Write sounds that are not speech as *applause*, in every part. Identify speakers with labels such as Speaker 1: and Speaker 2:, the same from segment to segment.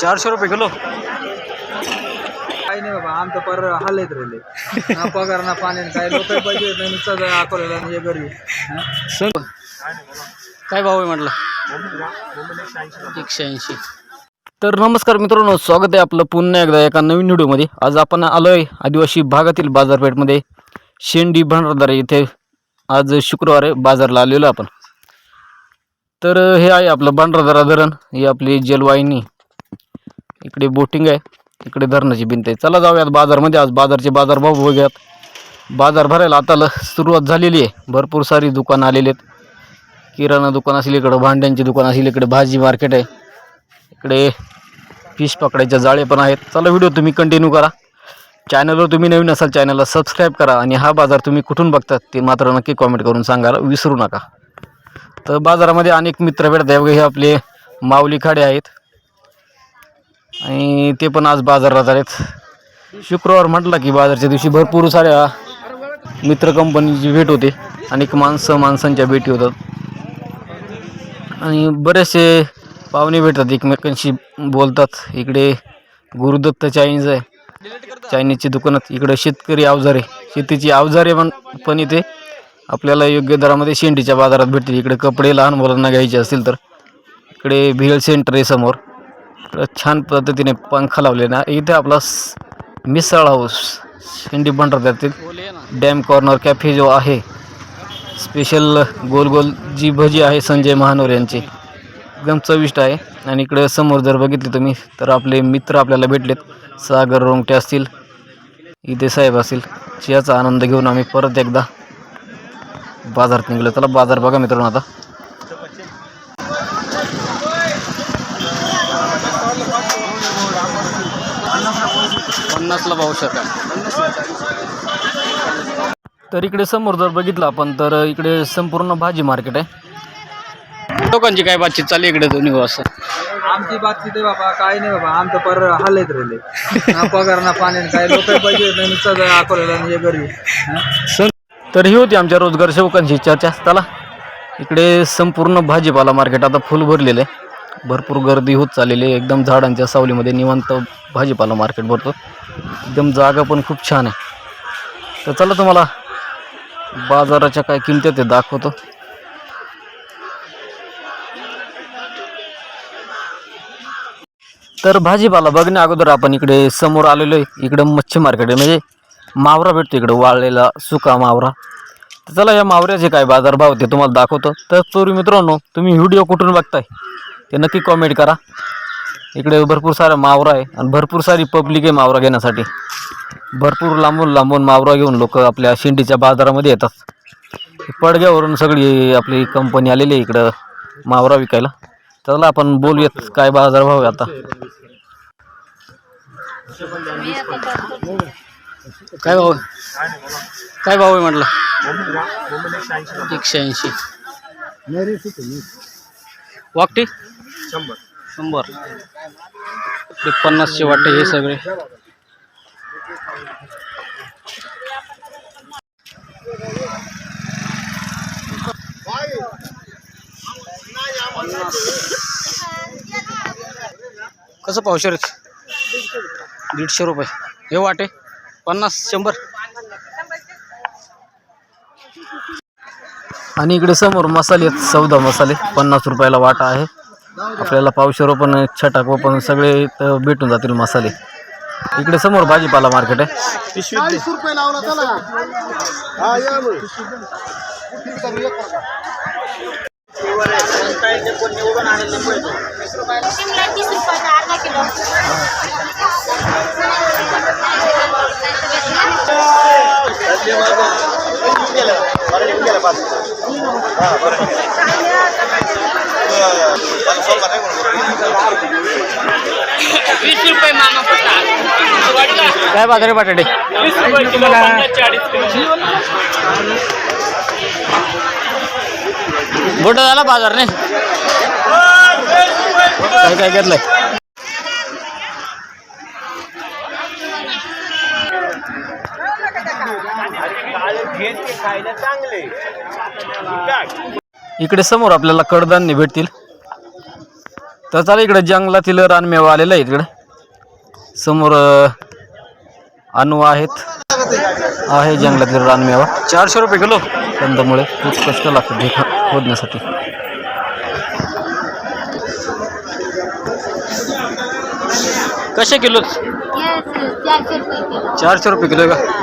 Speaker 1: चारशे रुपये किलो.
Speaker 2: काही नाही बाबा आमचं पर हालत राहिले. ना पगार ना पाणी काय. लोक पाहिजे नाही नुसतं अकोल्याला हे घरी.
Speaker 1: सर काय भाव आहे म्हटलं? एकशे ऐंशी. तर नमस्कार मित्रांनो स्वागत आहे आपलं पुन्हा एकदा एका नवीन व्हिडिओमध्ये. आज आपण आलो आहे आदिवासी भागातील बाजारपेठमध्ये. शेंडी भंडारदारा इथे आज शुक्रवार आहे बाजारला आलेलो आपण. तर हे आहे आपलं भंडारदारा धरण. ही आपली जलवाहिनी. इकडे बोटिंग आहे. इकडे धरणाची भिंत आहे. चला जाऊयात बाजारमध्ये. आज बाजारचे बाजारभाव बघूयात. बाजार भरायला आता सुरुवात झालेली आहे. भरपूर सारी दुकानं आलेली आहेत. किराणा दुकान असेल इकडं भांड्यांची दुकान असेल इकडे भाजी मार्केट आहे. इकडे फिश पकडायच्या जाळे पण आहेत. चला व्हिडिओ तुम्ही कंटिन्यू करा. चॅनलवर तुम्ही नवीन असाल चॅनलला सबस्क्राईब करा. आणि हा बाजार तुम्ही कुठून बघतात ते मात्र नक्की कॉमेंट करून सांगायला विसरू नका. तर बाजारामध्ये अनेक मित्र भेटतात हे आपले माऊली खाडे आहेत. आणि ते पण आज बाजारात आलेत. शुक्रवार म्हटलं की बाजारच्या दिवशी भरपूर साऱ्या मित्र कंपनीची भेट होते. अनेक माणसं माणसांच्या भेटी होतात. आणि बरेचसे पाहुणे भेटतात एकमेकांशी बोलतात. इकडे गुरुदत्त चायनीज आहे. चायनीजची दुकानात इकडे शेतकरी अवजारे. शेतीची अवजारे पण पण इथे. आपल्याला योग्य दरामध्ये शेंडीच्या बाजारात भेटतील. इकडे कपडे लहान मुलांना घ्यायचे असतील तर. इकडे भेळ सेंटर आहे समोर. छान पद्धतीने पंखा लावले ना. इथे आपला मिसळ हाऊस शेंडी त्यातील. डॅम कॉर्नर कॅफे जो आहे. स्पेशल गोल गोल जी भजी आहे संजय महानोर यांची. एकदम चविष्ट आहे. आणि इकडे समोर जर बघितले तुम्ही तर आपले मित्र आपल्याला भेटलेत. सागर रोंगटे असतील. इथे साहेब असतील. याचा आनंद घेऊन आम्ही परत एकदा बाजारात निघलो. चला बाजार बघा मित्रांनो आता. पन्नासला शका तर इकडे समोर जर बघितलं आपण तर इकडे संपूर्ण भाजी मार्केट आहे. लोकांची काय बातचीत चालली इकडे दोन्ही असं?
Speaker 2: आमची बातचीत आहे बाबा काही नाही बाबा आमचं पर हालत राहिले. ना पगार ना पाणी काय. लोक पाहिजे अकोल्याला हे घरी
Speaker 1: तर ही होती आमच्या रोजगार सेवकांची चर्चा. चला इकडे संपूर्ण भाजीपाला मार्केट आता फुल भरलेलं आहे. भरपूर गर्दी होत चाललेली आहे. एकदम झाडांच्या सावलीमध्ये निवांत भाजीपाला मार्केट भरतो. एकदम जागा पण खूप छान आहे. तर चला तुम्हाला बाजाराच्या काय किमती ते दाखवतो. तर भाजीपाला बघण्या अगोदर आपण इकडे समोर आलेलो आहे. इकडं मच्छी मार्केट आहे. म्हणजे मावरा भेटतो इकडे वाळलेला सुका मावरा. तर चला या मावऱ्याचे काय बाजारभाव ते तुम्हाला दाखवतो. तर चोरी मित्रांनो तुम्ही व्हिडिओ कुठून बघताय? ते नक्की कॉमेंट करा. इकडे भरपूर सारा मावरा आहे आणि भरपूर सारी पब्लिक आहे मावरा घेण्यासाठी. भरपूर लांबून लांबून मावरा घेऊन लोक आपल्या शेंडीच्या बाजारामध्ये येतात. पडग्यावरून सगळी आपली कंपनी आलेली आहे इकडं मावरा विकायला. चला आपण बोलूयात काय बाजारभाव आहे आता. काय भाव? काय भाव आहे म्हटलं? एकशे ऐंशी. वाकटी? शंभर. शंभर पन्नासशे वाटे हे सगळे. कसं पावशे दीडशे रुपये. हे वाटे पन्नास शंभर. आणि इकडे समोर मसाले आहेत चौदा मसाले पन्नास रुपयाला वाटा आहे. आपल्याला पावशेरो पण छटाक व पण सगळे इथं भेटून जातील मसाले. इकडे समोर भाजीपाला मार्केट आहे.
Speaker 3: वीस रुपये मामा
Speaker 1: काय बाजारे बटाटे मोठा झाला बाज़ार नाही काय काय घेतलंय इकडे समोर आपल्याला कडधान्य भेटतील. तर चालेल इकडे जंगलातील रानमेवा आलेला आहे इकडे. समोर अणू आहेत. आहे जंगलातील रानमेवा चारशे रुपये किलो. कंदमुळे खूप कष्ट लागतात हे ख- खोदण्यासाठी. कसे किलो.
Speaker 3: चारशे रुपये किलो
Speaker 1: का?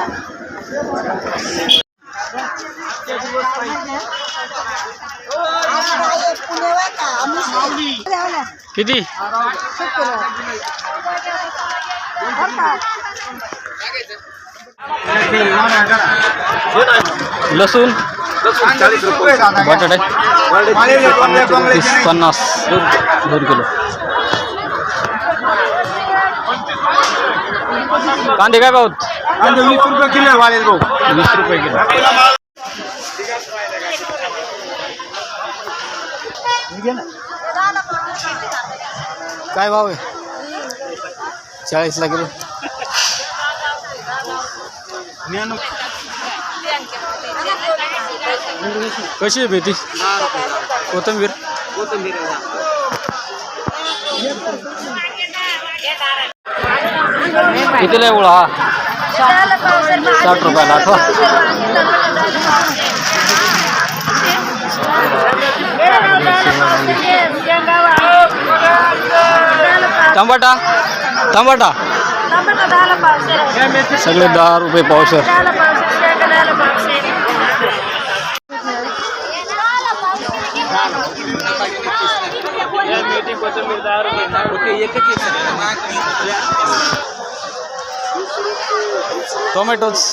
Speaker 1: लसूण? बटाटे? तीस दोन किलो. कांदे काय भाव?
Speaker 2: वीस रुपये किलो वालेल भाऊ
Speaker 1: वीस रुपये किलो. काय भाव आहे? चाळीसला किलो. कशी आहे भेटी? कोथिंबीर? कितीला आहे उळा? साठ रुपयाला आठवा. टमाटा टमाटा सगळे दहा रुपये पावशर. टोमॅटोज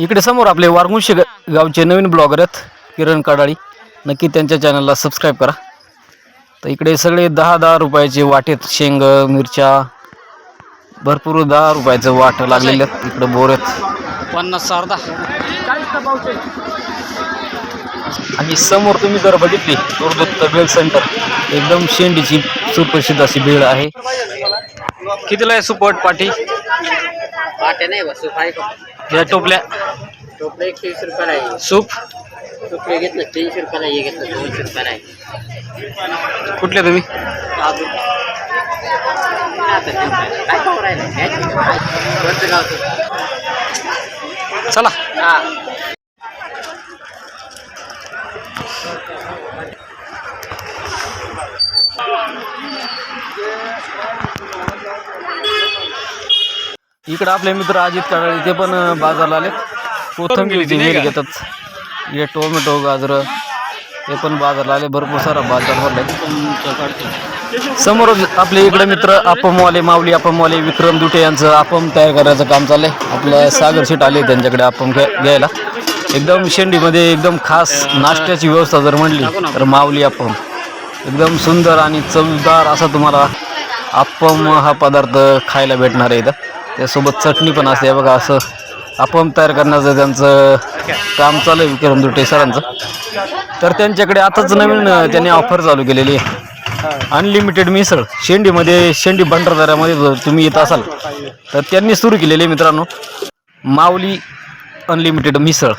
Speaker 1: इकडे समोर आपले वारमुशी गावचे नवीन ब्लॉगर आहेत किरण काडाळी. नक्की त्यांच्या चॅनलला सबस्क्राईब करा. तर इकडे सगळे दहा दहा रुपयाचे वाटेत शेंग मिरच्या. भरपूर दहा रुपयाचं वाट लागलेले आहेत इकडे बोर आहेत. पन्नास अर्धा आणि समोर तुम्ही जर बघितली गुरुदत्त बेल सेंटर एकदम शेंडीची सुप्रसिद्ध अशी भेळ आहे. कितीला आहे सुपट पाठी
Speaker 4: पाट्या नाही बस काय
Speaker 1: या टोपल्या.
Speaker 4: टोपलं एकशे वीस रुपयाला आहे.
Speaker 1: सूप?
Speaker 4: टोपले घेतलं तीनशे रुपयाला हे घेतलं दोनशे रुपयाला आहे
Speaker 1: कुठले तुम्ही?
Speaker 4: अजून आता काय खाऊ राहिलं? काय? गावचं
Speaker 1: चला.
Speaker 4: हा.
Speaker 1: इकडे आपले मित्र अजित काळे ते पण बाजारला आले कोथंबीरची वेल घेतात. इकडे टोमॅटो गाजर ते पण बाजारला आले. भरपूर सारा बाजार भरलाय. समोर आपले इकडे मित्र अपमवाले माऊली अपमवाले विक्रम दुटे यांचं अपम तयार करायचं काम चाललंय. आपलं सागर सीट आले त्यांच्याकडे अपम घ्या- घ्यायला. एकदम शेंडीमध्ये एकदम खास नाश्त्याची व्यवस्था जर म्हणली तर माऊली अपम एकदम सुंदर आणि चवदार असा तुम्हाला अप्पम हा पदार्थ खायला भेटणार आहे इथं. त्यासोबत चटणी पण असते. बघा असं अपम तयार करण्याचं त्यांचं काम चालू आहे विक्रम दुटे सरांचं. तर त्यांच्याकडे आताच नवीन त्यांनी ऑफर चालू केलेली आहे. अनलिमिटेड मिसळ. शेंडीमध्ये शेंडी भंडारदाऱ्यामध्ये जर तुम्ही येत असाल तर त्यांनी सुरू केलेली आहे मित्रांनो. माऊली अनलिमिटेड मिसळ.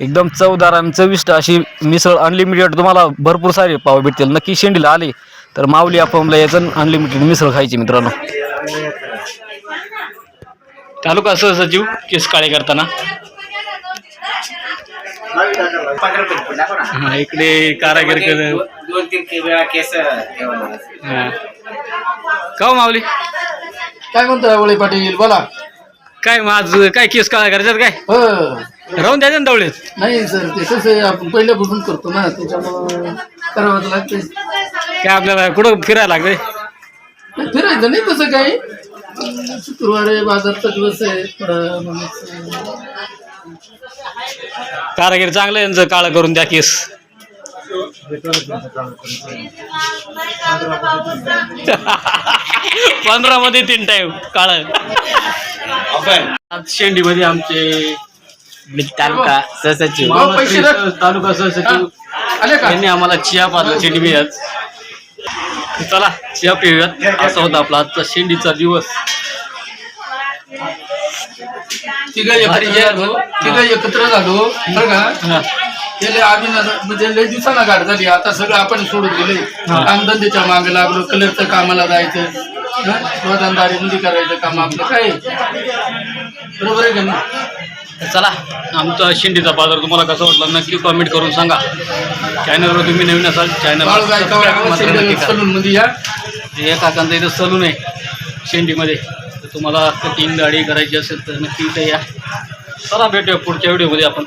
Speaker 1: एकदम चवदार आणि चविष्ट अशी मिसळ अनलिमिटेड तुम्हाला भरपूर सारे पाव भेटतील. नक्की शेंडीला आले तर माऊली अपमला याचं अनलिमिटेड मिसळ खायची मित्रांनो. तालुका सहसचिव केस काळे करताना. हा, इकडे कारागीर
Speaker 4: दोन तीन वेळा केस
Speaker 1: का हो माऊली?
Speaker 5: काय म्हणताय वळे पाटील? बोला.
Speaker 1: काय मग आज काय केस काळा करायच्यात काय?
Speaker 5: हो.
Speaker 1: राहून द्यायचं ना दवळेत.
Speaker 5: नाही सर ते कसं आहे आपण पहिल्यापासून करतो ना त्याच्यामुळं करावंच लागते
Speaker 1: काय आपल्याला कुठं फिरायला लागतंय?
Speaker 5: फिरायचं नाही तसं काही. शुक्रवारी बाजारचा दिवस आहे. थोडं
Speaker 1: कारागीर चांगलं आहे यांचं काळं करून द्या केस. *laughs* पंधरा मध्ये तीन टाइम काळ. आज शेंडीमध्ये आमचे
Speaker 4: तालुका सहसचिव.
Speaker 1: तालुका सहसचिव
Speaker 5: आले का?
Speaker 1: यांनी आम्हाला चिया पाजला शेंडी आज.
Speaker 3: चला चहा पिऊयात. असा होता आपला आजचा शेंडीचा दिवस.
Speaker 5: तिघं एकत्र झालो. बरं का? आम्ही ना म्हणजे लय दिवसाला गाठ झाली. आता सगळं आपण सोडून गेले कामधंद्याच्या मागे लागलो. कलरचं कामाला जायचं? रोजंदारी मध्ये करायचं काम आपलं. काय? बरोबर आहे का नाही?
Speaker 3: तर चला आमचा शेंडीचा बाजार तुम्हाला कसा वाटला नक्की कमेंट करून सांगा. चॅनलवर तुम्ही नवीन असाल
Speaker 5: चॅनलमध्ये या.
Speaker 3: हे काकांचं इथं सलून आहे शेंडीमध्ये तर तुम्हाला कटिंग दाढी करायची असेल तर नक्की इथे या. चला भेटूया पुढच्या व्हिडिओमध्ये आपण.